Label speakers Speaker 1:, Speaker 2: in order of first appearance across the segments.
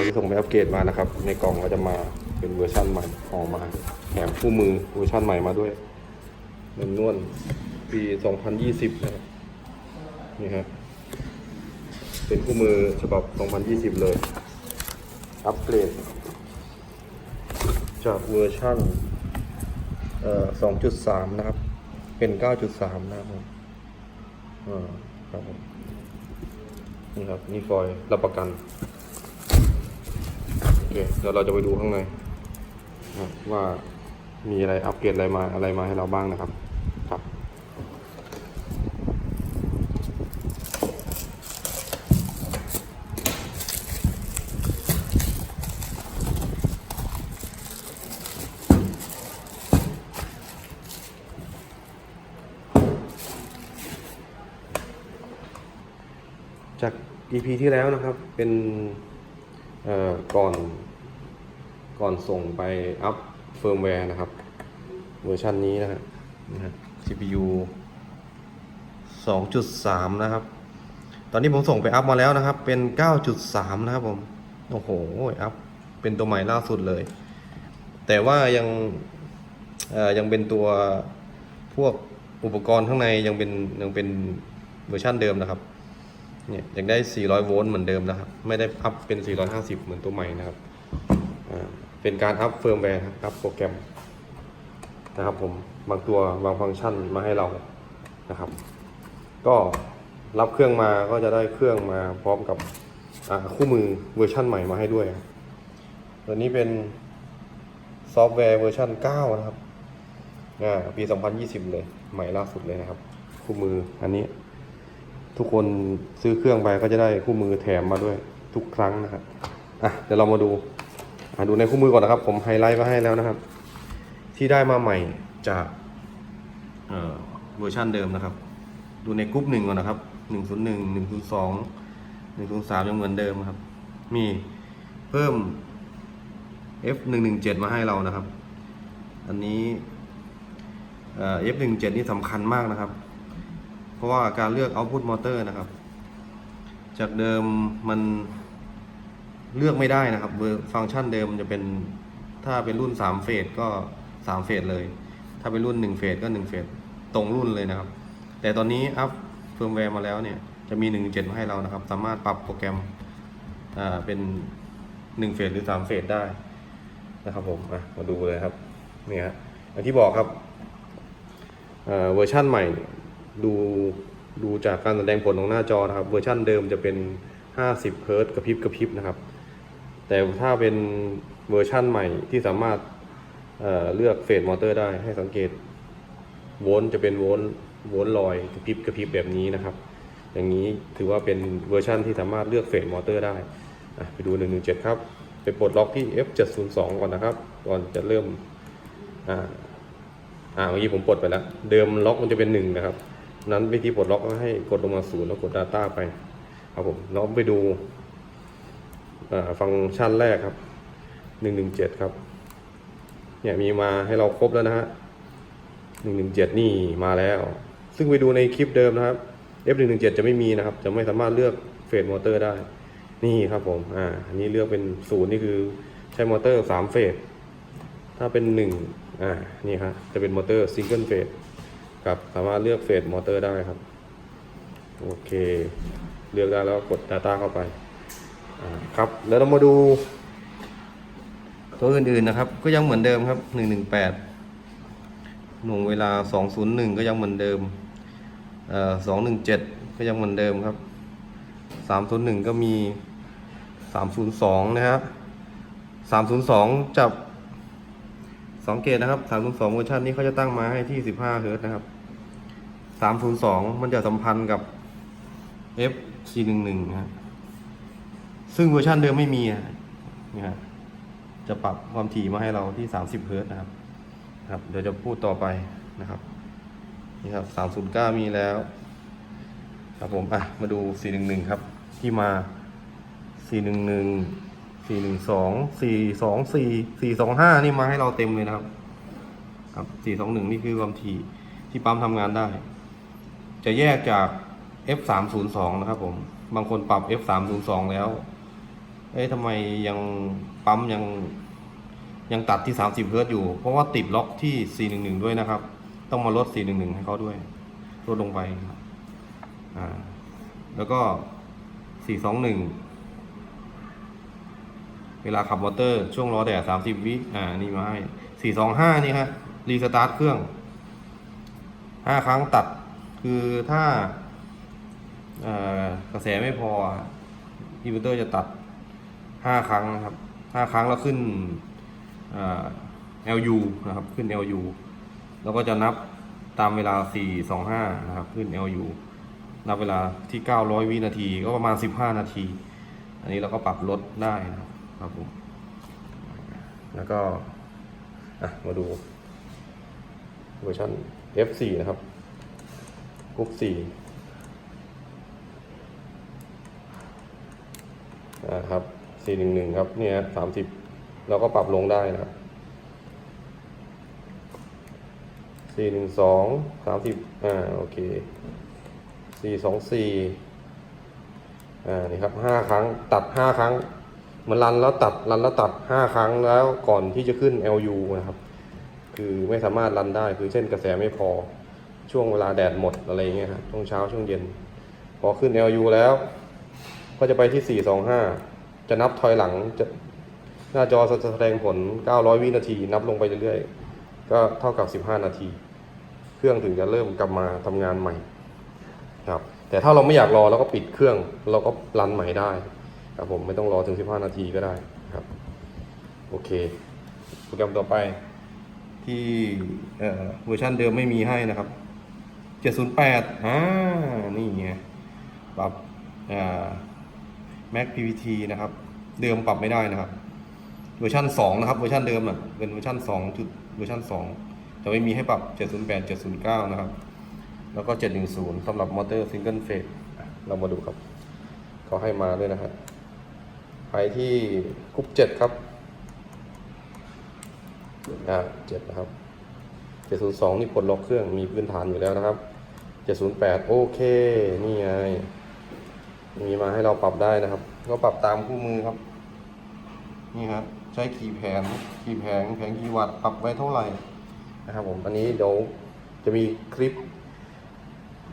Speaker 1: เราที่ส่งไปอัปเกรดมานะครับ ในกล่องก็จะมาเป็นเวอร์ชั่นใหม่ออกมาแถมคู่มือเวอร์ชั่นใหม่มาด้วยนนวลปี 2020 นะครับนี่ครับเป็นคู่มือฉบับ 2020 เลย อัปเกรด จากเวอร์ชั่นเอ่อ2.3 นะครับ เป็น 9.3 นะครับอ่าครับผมนี่ครับ นี่ฟอยล์รับประกัน เคเดี๋ยวเราจะไปดูข้างในนะว่ามีอะไรอัปเกรดอะไรมาอะไรมาให้เราบ้างนะครับครับจาก EP ที่แล้วนะครับเป็น ก่อนก่อนส่งไปอัพเฟิร์มแวร์นะครับ เวอร์ชันนี้นะฮะ CPU 2.3 นะครับ ตอนนี้ผมส่งไปอัพมาแล้วนะครับ เป็น 9.3 นะครับผม โอ้โห อัพ เป็นตัวใหม่ล่าสุดเลย แต่ว่ายังยังเป็นตัวพวกอุปกรณ์ข้างในยังเป็นยังเป็นเวอร์ชันเดิมนะครับ เนี่ยยังได้ 400 โวลต์เหมือนเดิมนะครับ ไม่ได้อัพเป็น 450 เหมือนตัวใหม่นะครับอ่าเป็นการอัพเฟิร์มแวร์อัพโปรแกรมนะครับผม บางตัวบางฟังก์ชันมาให้เรานะครับ ก็รับเครื่องมาก็จะได้เครื่องมาพร้อมกับอ่าคู่มือเวอร์ชันใหม่มาให้ด้วยครับตัวนี้เป็นซอฟต์แวร์เวอร์ชัน9 นะครับอ่าปี 2020 เลย ใหม่ล่าสุดเลยนะครับ คู่มืออันนี้ ทุกคนซื้อเครื่องไปก็จะได้คู่มือแถมมาด้วยทุกครั้งนะครับอะเดี๋ยวเรามาดูอะดูในคู่มือก่อนนะครับ ผมไฮไลท์มาให้แล้วนะครับ ที่ได้มาใหม่จากเอ่อเวอร์ชันเดิมนะครับ ดูในกรุ๊ปหนึ่งก่อนนะครับหนึ่งศูนย์หนึ่งหนึ่งศูนย์สองหนึ่งศูนย์สามยังเหมือนเดิมครับ มีเพิ่ม F หนึ่งหนึ่งเจ็ดมาให้เรานะครับ อันนี้เอ่อ F หนึ่งเจ็ดนี่สำคัญมากนะครับ เพราะว่าการเลือก output motor นะครับ จากเดิมมันเลือกไม่ได้นะครับเวอร์ฟังก์ชันเดิมจะเป็นถ้าเป็นรุ่น 3 เฟสก็ 3 เฟสเลย ถ้าเป็นรุ่น 1 เฟสก็ 1 เฟสตรงรุ่นเลยนะครับ แต่ตอนนี้อัพเฟิร์มแวร์มาแล้วเนี่ยจะมี 1.7 มาให้เรานะครับ สามารถปรับโปรแกรมอ่าเป็น 1 เฟสหรือ 3 เฟสได้นะครับผมมาดูเลยครับนี่ฮะอย่างที่บอกครับเวอร์ชั่นใหม่เดูดูจากการแสดงผลของหน้าจอนะครับ เวอร์ชั่นเดิมจะเป็น 50 เฮิร์ตกระพริบกระพริบนะครับ แต่ถ้าเป็นเวอร์ชั่นใหม่ที่สามารถเเลือกเฟสมอเตอร์ได้ให้สังเกตโวลต์จะเป็นโวลต์โวลต์ลอยกระพริบกระพริบแบบนี้นะครับ อย่างนี้ถือว่าเป็นเวอร์ชั่นที่สามารถเลือกเฟสมอเตอร์ได้ไปดู 117 ครับ ไปปลดล็อกที่ F702 ก่อนนะครับ ก่อนจะเริ่มอ่าอ่าเมื่อกี้ผมปลดไปแล้ว เดิมล็อกมันจะเป็นหนึ่งนะครับ นั้นวิธีปลดล็อกก็ให้กดลงมาศูนย์แล้วกด Data ไป ครับผมแล้วไปดูฟังก์ชันแรกครับหนึ่งหนึ่งเจ็ดครับเนี่ยมีมาให้เราครบแล้วนะฮะหนึ่งหนึ่งเจ็ดนี่มาแล้ว ซึ่งไปดูในคลิปเดิมนะครับ F 1 1 7จะไม่มีนะครับ จะไม่สามารถเลือกเฟสมอเตอร์ได้ นี่ครับผม อ่า อันนี้เลือกเป็นศูนย์นี่คือใช้มอเตอร์สามเฟส ถ้าเป็นหนึ่งอ่า นี่ครับ จะเป็นมอเตอร์ซิงเกิลเฟส กับสามารถเลือกเฟสมอเตอร์ได้ครับ โอเค เลือกได้แล้วกด Data เข้าไปครับ แล้วเรามาดู ตัวอื่นๆนะครับ ก็ยังเหมือนเดิมครับ 118 หน่วงเวลา 201 ก็ยังเหมือนเดิมเอ่อ217 ก็ยังเหมือนเดิมครับ 301 ก็มี 302 นะฮะ302 จับ สังเกตนะครับ302เวอร์ชันนี้เขาจะตั้งมาให้ที่15เฮิร์ตนะครับ302มันจะสัมพันธ์กับ F 411นะฮะซึ่งเวอร์ชันเดิมไม่มีอะนี่ฮะจะปรับความถี่มาให้เราที่30เฮิร์ตนะครับครับ เดี๋ยวจะพูดต่อไปนะครับนี่ครับ309มีแล้ว ครับผมอะมาดู411ครับ ที่มา 411 4 1 2 4 2 4 4 2 5นี่มาให้เราเต็มเลยนะครับ ครับ4 2 1นี่คือความถี่ที่ปั๊มทำงานได้ จะแยกจาก F 3 0 2นะครับ ผม บางคนปรับ F 3 0 2แล้ว เอ้ยทำไมยังปั๊มยังยังตัดที่ 30เฮิร์ตอยู่ เพราะว่าติดล็อกที่ 411 ด้วยนะครับ ต้องมาลด 411 ให้เขาด้วย ลดลงไปอ่าแล้วก็ 421 เวลาขับมอเตอร์ช่วงรอแดด30วิอ่านี่มาให้425นี่ฮะรีสตาร์ทเครื่อง5ครั้งตัดคือถ้าเอ่อกระแสไม่พออินเวอร์เตอร์จะตัด5ครั้งนะครับ5ครั้งแล้วขึ้นเอ่อ LU นะครับ ขึ้น LU แล้วก็จะนับตามเวลา 425 นะครับ ขึ้น LU นับเวลาที่ 900 วินาที ก็ประมาณ 15 นาที อันนี้เราก็ปรับลดได้นะครับ ผมแล้วก็มาดูเวอร์ชัน F4 นะครับกรุ๊ป4อ่าครับสี่หนึ่งหนึ่งครับ เนี่ยสามสิบเราก็ปรับลงได้นะครับสี่หนึ่งสองสามสิบอ่า โอเคสี่สองสี่อ่า นี่ครับห้าครั้ง ตัดห้าครั้ง มือนรันแล้วตัดรันแล้วตัดห้าครั้งแล้วก่อนที่จะขึ้น LU นะครับ คือไม่สามารถรันได้คือเส้นกระแสไม่พอ ช่วงเวลาแดดหมดอะไรเงี้ยครับช่วงเช้าช่วงเย็น พอขึ้น LU แล้ว ก็จะไปที่ 425 จะนับถอยหลังจะหน้าจอจะแสดงผล 900 วินาที นับลงไปเรื่อยๆ ก็เท่ากับ 15 นาที เครื่องถึงจะเริ่มกลับมาทำงานใหม่ครับแต่ถ้าเราไม่อยากรอเราก็ปิดเครื่อง เราก็รันใหม่ได้ ครับผมไม่ต้องรอถึง 15 นาทีก็ได้ครับ โอเค โปรแกรมต่อไปที่เอ่อเวอร์ชันเดิมไม่มีให้นะครับ 708อ่านี่ไงปรับอ่า Mac PVT นะครับ เดิมปรับไม่ได้นะครับ เวอร์ชัน2นะครับ เวอร์ชันเดิมอะเป็นเวอร์ชัน2จุดเวอร์ชัน2จะไม่มีให้ปรับ 708 709 นะครับ แล้วก็ 710สำหรับมอเตอร์ซิงเกิลเฟสเรามาดูครับเขาให้มาด้วยนะฮะ ไปที่กรุ๊ป7ครับอ่า7นะครับ702นี่ปลดล็อกเครื่องมีพื้นฐานอยู่แล้วนะครับ708โอเค นี่ไง มีมาให้เราปรับได้นะครับ ก็ปรับตามคู่มือครับ นี่ครับ ใช้ขีแผงขีแผงแผงกี่วัตต์ปรับไว้เท่าไหร่นะครับผมอันนี้เดี๋ยวจะมีคลิป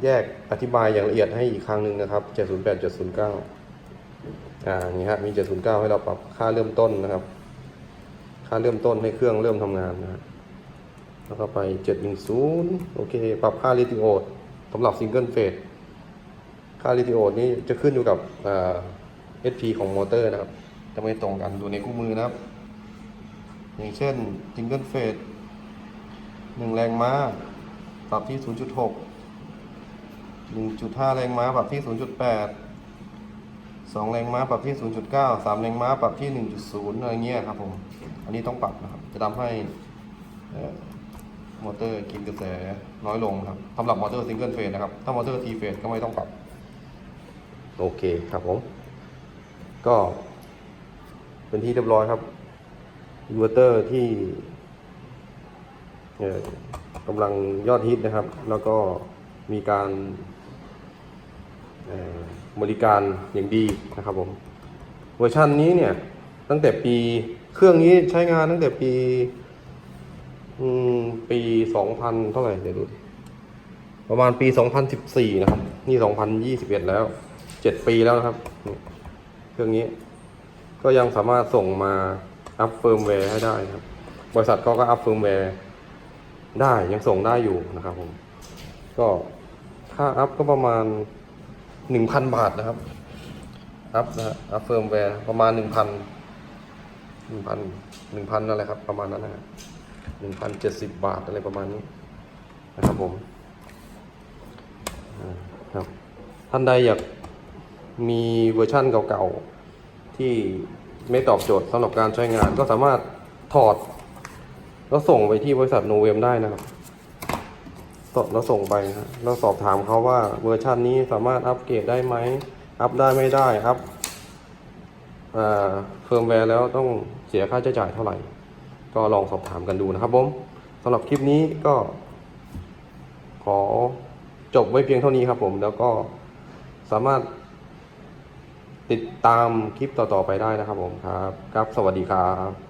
Speaker 1: แยกอธิบายอย่างละเอียดให้อีกครั้งหนึ่งนะครับ 708 709 อ่านี่ฮะมี 709 ให้เราปรับค่าเริ่มต้นนะครับ ค่าเริ่มต้นให้เครื่องเริ่มทำงานนะฮะแล้วก็ไป 710 โอเค ปรับค่าลิติโอดสำหรับซิงเกิลเฟสค่าลิติโอดนี่จะขึ้นอยู่กับเอสพีของมอเตอร์นะครับ จะไม่ตรงกันดูในคู่มือนะครับ อย่างเช่นซิงเกิลเฟสหนึ่งแรงม้า ปรับที่ 0.6 1.5 แรงม้า ปรับที่ 0.8 2 แรงม้าปรับที่ 0.9 3 แรงม้าปรับที่ 1.0 อะไรเงี้ยครับผม อันนี้ต้องปรับนะครับ จะทำให้มอเตอร์กินกระแสน้อยลงครับสำหรับมอเตอร์ซิงเกิลเฟสนะครับ ถ้ามอเตอร์ทีเฟสก็ไม่ต้องปรับ โอเคครับผม ก็ เป็นที่เรียบร้อยครับอินเวอร์เตอร์ที่กำลังยอดฮิตนะครับ แล้วก็มีการ บริการอย่างดีนะครับผมเวอร์ชันนี้เนี่ยตั้งแต่ปีเครื่องนี้ใช้งานตั้งแต่ปีปีสองพันเท่าไหร่เดี๋ยวดู ประมาณปีสองพันสิบสี่นะครับ นี่สองพันยี่สิบเอ็ดแล้วเจ็ดปีแล้วนะครับ เครื่องนี้ ก็ยังสามารถส่งมาอัพเฟิร์มแวร์ให้ได้ครับ บริษัทเขาก็อัพเฟิร์มแวร์ได้ยังส่งได้อยู่นะครับผม ก็ค่าอัพก็ประมาณ หนึ่งพันบาทนะครับอัพนะฮะอัพเฟิร์มแวร์ประมาณหนึ่งพันหนึ่งพันหนึ่งพันอะไรครับ ประมาณนั้นนะฮะหนึ่งพันเจ็ดสิบบาทอะไรประมาณนี้นะครับผมครับท่านใดอยากมีเวอร์ชั่นเก่าๆ ที่ไม่ตอบโจทย์สำหรับการใช้งานก็สามารถถอด แล้วส่งไปที่บริษัทโนเวมได้นะครับ ต่อแล้วส่งไปนะฮะแล้วสอบถามเขาว่าเวอร์ชันนี้สามารถอัปเกรดได้ไหม อัพได้ไม่ได้ อัพเฟิร์มแวร์แล้วต้องเสียค่าใช้จ่ายเท่าไหร่ ก็ลองสอบถามกันดูนะครับผมสำหรับคลิปนี้ก็ ขอจบไว้เพียงเท่านี้ครับผมแล้วก็สามารถติดตามคลิปต่อ ๆ ไปได้นะครับผมครับ ครับ สวัสดีครับ